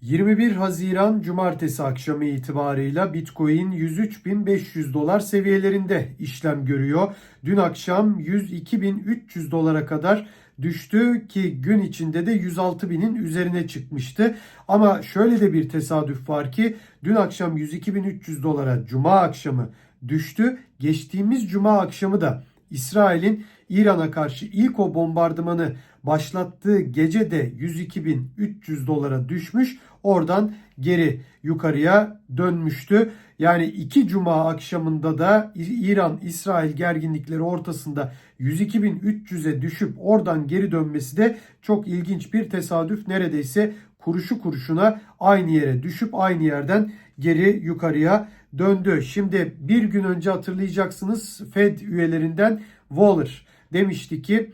21 Haziran Cumartesi akşamı itibarıyla Bitcoin 103.500 dolar seviyelerinde işlem görüyor. Dün akşam 102.300 dolara kadar düştü ki gün içinde de 106.000'in üzerine çıkmıştı. Ama şöyle de bir tesadüf var ki dün akşam 102.300 dolara cuma akşamı düştü. Geçtiğimiz cuma akşamı da İsrail'in İran'a karşı ilk o bombardımanı başlattığı gece de 102.300 dolara düşmüş. Oradan geri yukarıya dönmüştü. Yani iki cuma akşamında da İran-İsrail gerginlikleri ortasında 102.300'e düşüp oradan geri dönmesi de çok ilginç bir tesadüf. Neredeyse kuruşu kuruşuna aynı yere düşüp aynı yerden geri yukarıya döndü. Şimdi bir gün önce hatırlayacaksınız Fed üyelerinden Waller demişti ki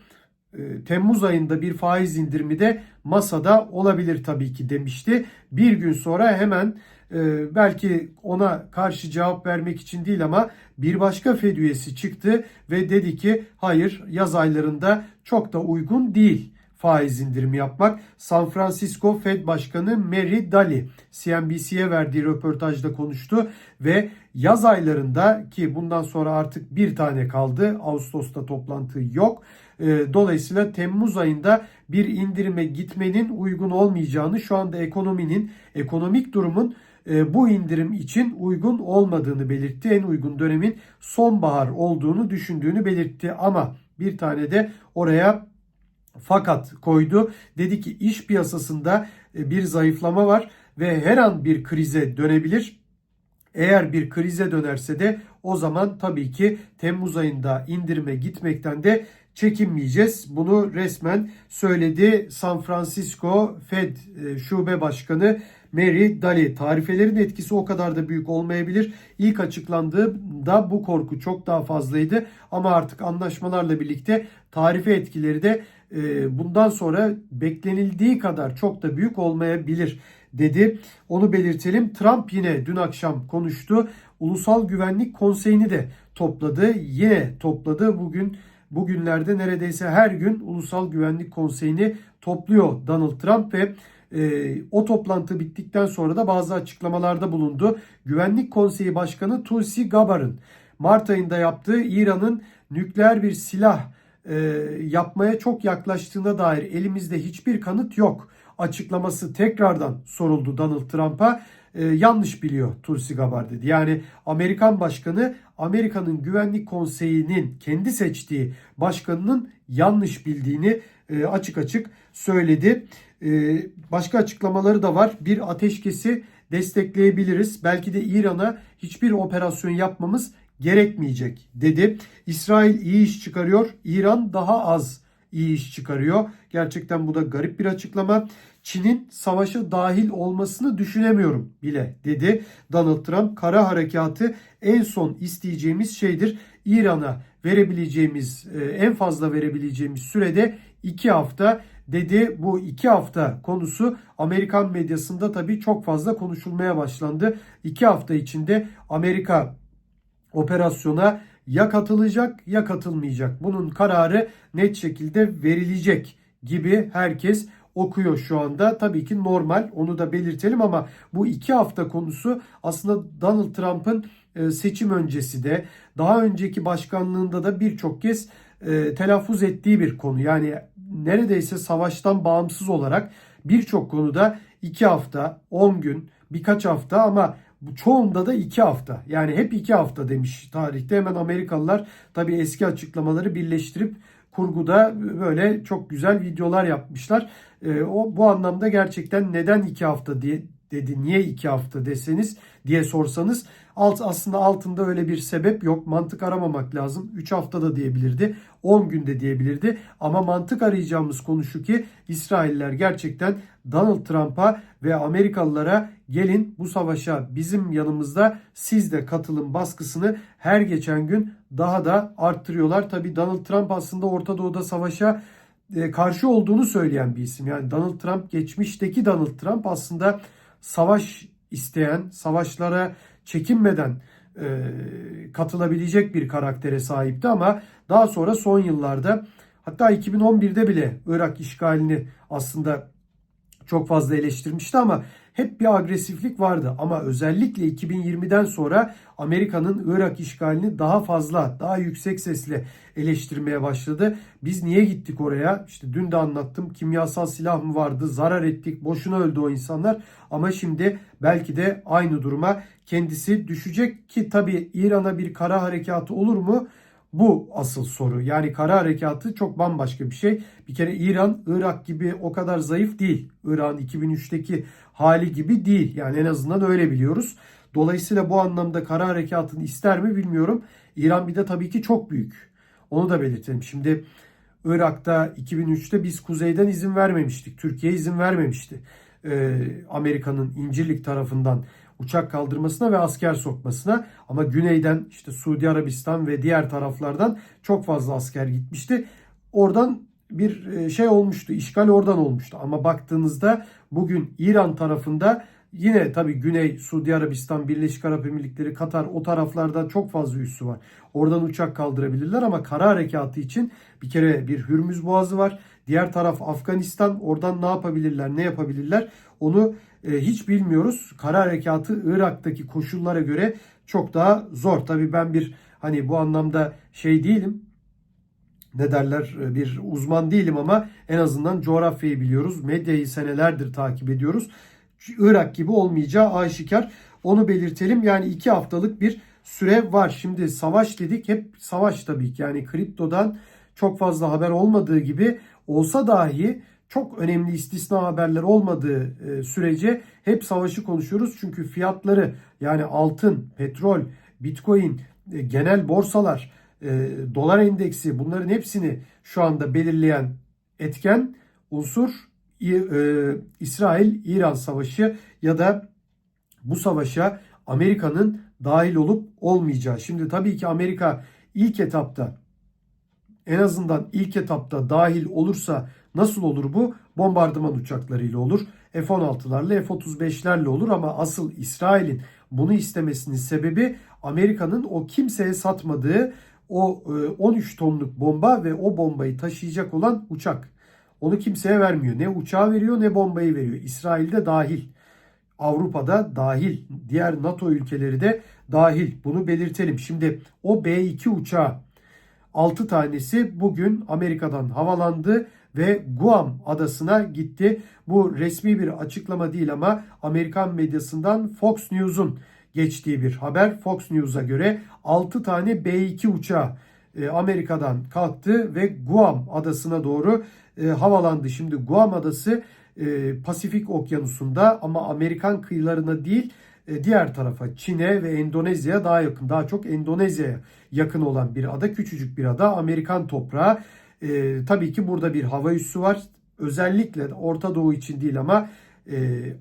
e, Temmuz ayında bir faiz indirimi de masada olabilir tabii ki demişti. Bir gün sonra hemen e, belki ona karşı cevap vermek için değil ama bir başka Fed üyesi çıktı ve dedi ki hayır yaz aylarında çok da uygun değil faiz indirimi yapmak. San Francisco Fed Başkanı Mary Daly CNBC'ye verdiği röportajda konuştu ve yaz aylarında ki bundan sonra artık bir tane kaldı. Ağustos'ta toplantı yok. Dolayısıyla Temmuz ayında bir indirime gitmenin uygun olmayacağını şu anda ekonominin, ekonomik durumun bu indirim için uygun olmadığını belirtti. En uygun dönemin sonbahar olduğunu düşündüğünü belirtti ama bir tane de oraya fakat koydu. Dedi ki iş piyasasında bir zayıflama var ve her an bir krize dönebilir. Eğer bir krize dönerse de o zaman tabii ki Temmuz ayında indirime gitmekten de çekinmeyeceğiz. Bunu resmen söyledi San Francisco Fed Şube Başkanı Mary Daly. Tarifelerin etkisi o kadar da büyük olmayabilir. İlk açıklandığında bu korku çok daha fazlaydı ama artık anlaşmalarla birlikte tarife etkileri de bundan sonra beklenildiği kadar çok da büyük olmayabilir dedi. Onu belirtelim. Trump yine dün akşam konuştu. Ulusal Güvenlik Konseyi'ni de topladı. Yine topladı. Bugün bugünlerde neredeyse her gün Ulusal Güvenlik Konseyi'ni topluyor Donald Trump ve e, o toplantı bittikten sonra da bazı açıklamalarda bulundu. Güvenlik Konseyi Başkanı Tulsi Gabbard'ın Mart ayında yaptığı İran'ın nükleer bir silah e, yapmaya çok yaklaştığına dair elimizde hiçbir kanıt yok açıklaması tekrardan soruldu Donald Trump'a. E, yanlış biliyor Tulsi Gabbard dedi. Yani Amerikan başkanı Amerika'nın Güvenlik Konseyi'nin kendi seçtiği başkanının yanlış bildiğini e, açık açık söyledi. E, başka açıklamaları da var. Bir ateşkesi destekleyebiliriz. Belki de İran'a hiçbir operasyon yapmamız gerekmeyecek dedi. İsrail iyi iş çıkarıyor. İran daha az iyi iş çıkarıyor. Gerçekten bu da garip bir açıklama. Çin'in savaşa dahil olmasını düşünemiyorum bile dedi Donald Trump. Kara harekatı en son isteyeceğimiz şeydir. İran'a verebileceğimiz e, en fazla verebileceğimiz sürede 2 hafta dedi. Bu 2 hafta konusu Amerikan medyasında tabii çok fazla konuşulmaya başlandı. 2 hafta içinde Amerika operasyona ya katılacak ya katılmayacak. Bunun kararı net şekilde verilecek gibi herkes okuyor şu anda. Tabii ki normal onu da belirtelim ama bu iki hafta konusu aslında Donald Trump'ın e, seçim öncesi de daha önceki başkanlığında da birçok kez e, telaffuz ettiği bir konu. Yani neredeyse savaştan bağımsız olarak birçok konuda iki hafta, 10 gün, birkaç hafta ama bu çoğunda da iki hafta. Yani hep iki hafta demiş tarihte. Hemen Amerikalılar tabii eski açıklamaları birleştirip kurguda böyle çok güzel videolar yapmışlar. E, o bu anlamda gerçekten neden iki hafta diye dedi. Niye iki hafta deseniz diye sorsanız alt aslında altında öyle bir sebep yok. Mantık aramamak lazım. 3 hafta da diyebilirdi. 10 günde diyebilirdi. Ama mantık arayacağımız konu şu ki İsrailler gerçekten Donald Trump'a ve Amerikalılara gelin bu savaşa bizim yanımızda siz de katılın baskısını her geçen gün daha da arttırıyorlar. Tabi Donald Trump aslında Orta Doğu'da savaşa e, karşı olduğunu söyleyen bir isim. Yani Donald Trump geçmişteki Donald Trump aslında savaş isteyen, savaşlara çekinmeden e, katılabilecek bir karaktere sahipti ama daha sonra son yıllarda hatta 2011'de bile Irak işgalini aslında çok fazla eleştirmişti ama hep bir agresiflik vardı. Ama özellikle 2020'den sonra Amerika'nın Irak işgalini daha fazla, daha yüksek sesle eleştirmeye başladı. Biz niye gittik oraya? İşte dün de anlattım. Kimyasal silah mı vardı? Zarar ettik. Boşuna öldü o insanlar. Ama şimdi belki de aynı duruma kendisi düşecek ki tabii İran'a bir kara harekatı olur mu? Bu asıl soru. Yani kara harekatı çok bambaşka bir şey. Bir kere İran, Irak gibi o kadar zayıf değil. İran 2003'teki hali gibi değil. Yani en azından öyle biliyoruz. Dolayısıyla bu anlamda kara harekatını ister mi bilmiyorum. İran bir de tabii ki çok büyük. Onu da belirtelim. Şimdi Irak'ta 2003'te biz kuzeyden izin vermemiştik. Türkiye izin vermemişti. Ee, Amerika'nın İncirlik tarafından uçak kaldırmasına ve asker sokmasına ama güneyden işte Suudi Arabistan ve diğer taraflardan çok fazla asker gitmişti. Oradan bir e, şey olmuştu, işgal oradan olmuştu. Ama baktığınızda bugün İran tarafında yine tabii Güney Suudi Arabistan, Birleşik Arap Emirlikleri, Katar o taraflarda çok fazla üssü var. Oradan uçak kaldırabilirler ama kara harekatı için bir kere bir Hürmüz Boğazı var. Diğer taraf Afganistan. Oradan ne yapabilirler, ne yapabilirler onu hiç bilmiyoruz. Kara harekatı Irak'taki koşullara göre çok daha zor. Tabii ben bir hani bu anlamda şey değilim. Ne derler e, bir uzman değilim ama en azından coğrafyayı biliyoruz. Medyayı senelerdir takip ediyoruz. Irak gibi olmayacağı aşikar. Onu belirtelim. Yani iki haftalık bir süre var. Şimdi savaş dedik. Hep savaş tabii ki. Yani kriptodan çok fazla haber olmadığı gibi olsa dahi çok önemli istisna haberler olmadığı e, sürece hep savaşı konuşuyoruz. Çünkü fiyatları yani altın, petrol, bitcoin, e, genel borsalar, e, dolar endeksi bunların hepsini şu anda belirleyen etken unsur İsrail-İran savaşı ya da bu savaşa Amerika'nın dahil olup olmayacağı. Şimdi tabii ki Amerika ilk etapta en azından ilk etapta dahil olursa nasıl olur bu? Bombardıman uçaklarıyla olur. F-16'larla F-35'lerle olur ama asıl İsrail'in bunu istemesinin sebebi Amerika'nın o kimseye satmadığı o 13 tonluk bomba ve o bombayı taşıyacak olan uçak. Onu kimseye vermiyor. Ne uçağı veriyor ne bombayı veriyor. İsrail'de dahil. Avrupa'da dahil. Diğer NATO ülkeleri de dahil. Bunu belirtelim. Şimdi o B-2 uçağı 6 tanesi bugün Amerika'dan havalandı ve Guam adasına gitti. Bu resmi bir açıklama değil ama Amerikan medyasından Fox News'un geçtiği bir haber. Fox News'a göre 6 tane B-2 uçağı e, Amerika'dan kalktı ve Guam adasına doğru e, havalandı. Şimdi Guam adası e, Pasifik Okyanusu'nda ama Amerikan kıyılarına değil diğer tarafa Çin'e ve Endonezya'ya daha yakın. Daha çok Endonezya'ya yakın olan bir ada. Küçücük bir ada. Amerikan toprağı. E, tabii ki burada bir hava üssü var. Özellikle Orta Doğu için değil ama e,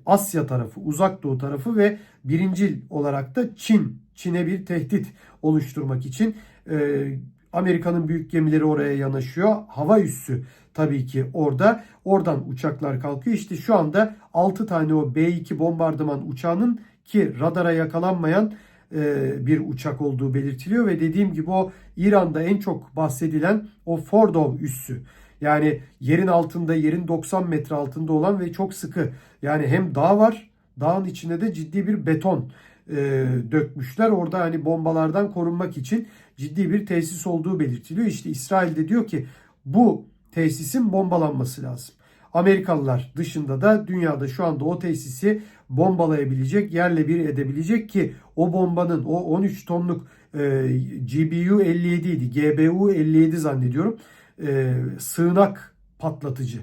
Asya tarafı, Uzak Doğu tarafı ve birincil olarak da Çin. Çin'e bir tehdit oluşturmak için e, Amerika'nın büyük gemileri oraya yanaşıyor. Hava üssü tabii ki orada. Oradan uçaklar kalkıyor. İşte şu anda 6 tane o B-2 bombardıman uçağının ki radara yakalanmayan e, bir uçak olduğu belirtiliyor ve dediğim gibi o İran'da en çok bahsedilen o Fordov üssü. Yani yerin altında, yerin 90 metre altında olan ve çok sıkı. Yani hem dağ var, dağın içinde de ciddi bir beton e, dökmüşler. Orada hani bombalardan korunmak için ciddi bir tesis olduğu belirtiliyor. İşte İsrail de diyor ki bu tesisin bombalanması lazım. Amerikalılar dışında da dünyada şu anda o tesisi bombalayabilecek, yerle bir edebilecek ki o bombanın o 13 tonluk e, GBU 57 idi. GBU 57 zannediyorum. E, sığınak patlatıcı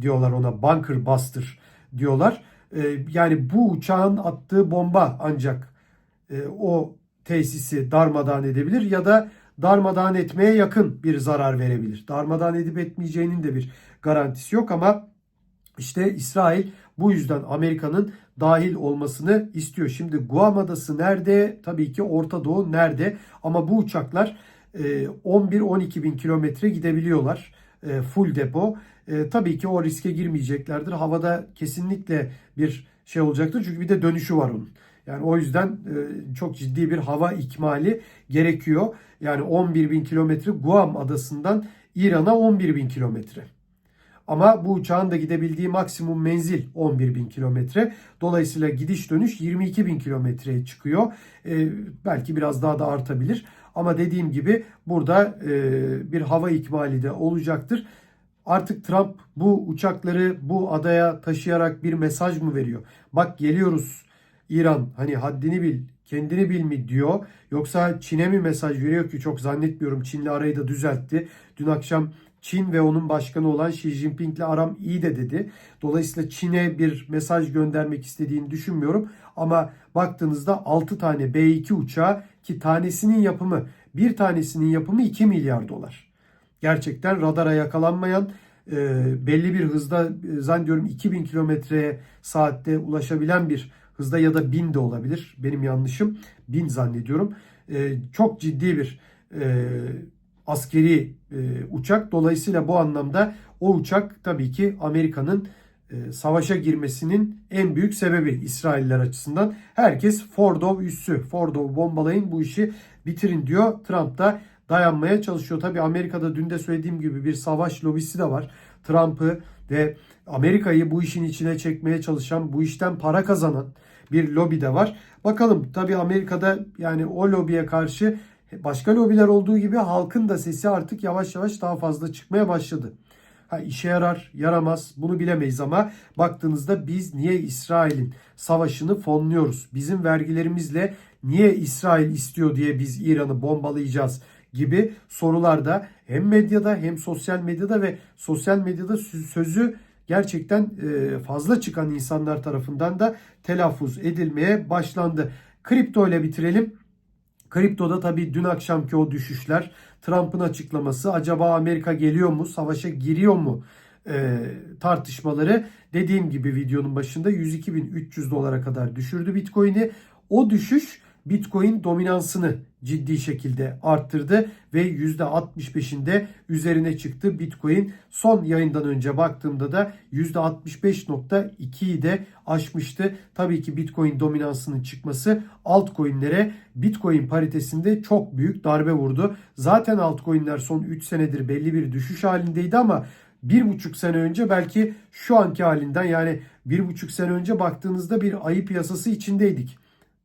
diyorlar ona. Bunker buster diyorlar. E, yani bu uçağın attığı bomba ancak e, o tesisi darmadağın edebilir ya da darmadağın etmeye yakın bir zarar verebilir. Darmadağın edip etmeyeceğinin de bir garantisi yok ama işte İsrail bu yüzden Amerika'nın dahil olmasını istiyor. Şimdi Guam Adası nerede? Tabii ki Orta Doğu nerede? Ama bu uçaklar 11-12 e, bin kilometre gidebiliyorlar. E, full depo. E, tabii ki o riske girmeyeceklerdir. Havada kesinlikle bir şey olacaktır. Çünkü bir de dönüşü var onun. Yani o yüzden çok ciddi bir hava ikmali gerekiyor. Yani 11 bin kilometre Guam adasından İran'a 11 bin kilometre. Ama bu uçağın da gidebildiği maksimum menzil 11 bin kilometre. Dolayısıyla gidiş dönüş 22 bin kilometreye çıkıyor. Ee, belki biraz daha da artabilir. Ama dediğim gibi burada e, bir hava ikmali de olacaktır. Artık Trump bu uçakları bu adaya taşıyarak bir mesaj mı veriyor? Bak geliyoruz İran hani haddini bil, kendini bil mi diyor. Yoksa Çin'e mi mesaj veriyor ki çok zannetmiyorum. Çin'le arayı da düzeltti. Dün akşam Çin ve onun başkanı olan Xi Jinping'le aram iyi de dedi. Dolayısıyla Çin'e bir mesaj göndermek istediğini düşünmüyorum. Ama baktığınızda 6 tane B2 uçağı ki tanesinin yapımı bir tanesinin yapımı 2 milyar dolar. Gerçekten radara yakalanmayan e, belli bir hızda e, zannediyorum 2000 kilometreye saatte ulaşabilen bir hızda ya da 1000 de olabilir. Benim yanlışım 1000 zannediyorum. E, çok ciddi bir e, askeri e, uçak. Dolayısıyla bu anlamda o uçak tabii ki Amerika'nın e, savaşa girmesinin en büyük sebebi İsrailler açısından. Herkes Fordov üssü, Fordov bombalayın bu işi bitirin diyor. Trump da dayanmaya çalışıyor. Tabii Amerika'da dün de söylediğim gibi bir savaş lobisi de var. Trump'ı ve Amerika'yı bu işin içine çekmeye çalışan, bu işten para kazanan bir lobi de var. Bakalım tabii Amerika'da yani o lobiye karşı başka lobiler olduğu gibi halkın da sesi artık yavaş yavaş daha fazla çıkmaya başladı. Ha, işe yarar, yaramaz bunu bilemeyiz ama baktığınızda biz niye İsrail'in savaşını fonluyoruz? Bizim vergilerimizle niye İsrail istiyor diye biz İran'ı bombalayacağız gibi sorularda hem medyada hem sosyal medyada ve sosyal medyada sözü gerçekten e, fazla çıkan insanlar tarafından da telaffuz edilmeye başlandı. Kripto ile bitirelim. Kriptoda tabii dün akşamki o düşüşler, Trump'ın açıklaması, acaba Amerika geliyor mu, savaşa giriyor mu e, tartışmaları dediğim gibi videonun başında 102.300 dolara kadar düşürdü Bitcoin'i. O düşüş Bitcoin dominansını ciddi şekilde arttırdı ve %65'inde üzerine çıktı Bitcoin. Son yayından önce baktığımda da %65.2'yi de aşmıştı. Tabii ki Bitcoin dominansının çıkması altcoin'lere Bitcoin paritesinde çok büyük darbe vurdu. Zaten altcoin'ler son 3 senedir belli bir düşüş halindeydi ama bir buçuk sene önce belki şu anki halinden yani bir buçuk sene önce baktığınızda bir ayı piyasası içindeydik.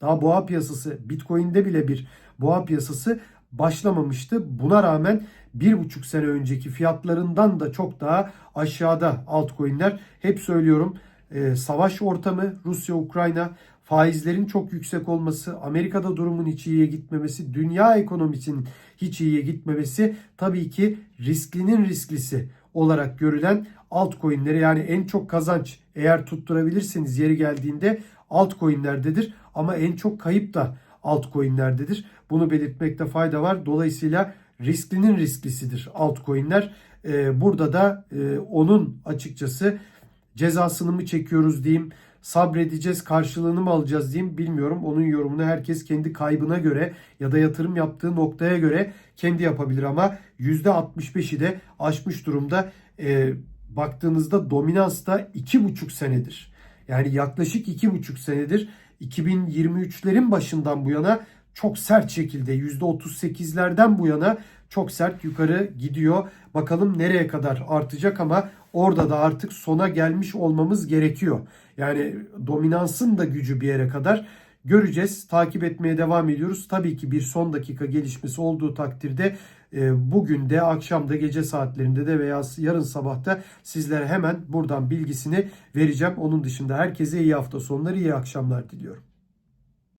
Daha boğa piyasası Bitcoin'de bile bir boğa piyasası başlamamıştı. Buna rağmen bir buçuk sene önceki fiyatlarından da çok daha aşağıda altcoin'ler. Hep söylüyorum e, savaş ortamı Rusya-Ukrayna faizlerin çok yüksek olması, Amerika'da durumun hiç iyiye gitmemesi, dünya ekonomisinin hiç iyiye gitmemesi tabii ki risklinin risklisi olarak görülen altcoin'leri yani en çok kazanç eğer tutturabilirseniz yeri geldiğinde altcoin'lerdedir ama en çok kayıp da altcoin'lerdedir. Bunu belirtmekte fayda var. Dolayısıyla risklinin risklisidir altcoin'ler. Ee, burada da e, onun açıkçası cezasını mı çekiyoruz diyeyim, sabredeceğiz, karşılığını mı alacağız diyeyim bilmiyorum. Onun yorumunu herkes kendi kaybına göre ya da yatırım yaptığı noktaya göre kendi yapabilir ama %65'i de aşmış durumda. Ee, baktığınızda dominans da 2,5 senedir. Yani yaklaşık 2,5 senedir 2023'lerin başından bu yana çok sert şekilde %38'lerden bu yana çok sert yukarı gidiyor. Bakalım nereye kadar artacak ama orada da artık sona gelmiş olmamız gerekiyor. Yani dominansın da gücü bir yere kadar göreceğiz. Takip etmeye devam ediyoruz. Tabii ki bir son dakika gelişmesi olduğu takdirde bugün de akşamda gece saatlerinde de veya yarın sabahta sizlere hemen buradan bilgisini vereceğim. Onun dışında herkese iyi hafta sonları iyi akşamlar diliyorum.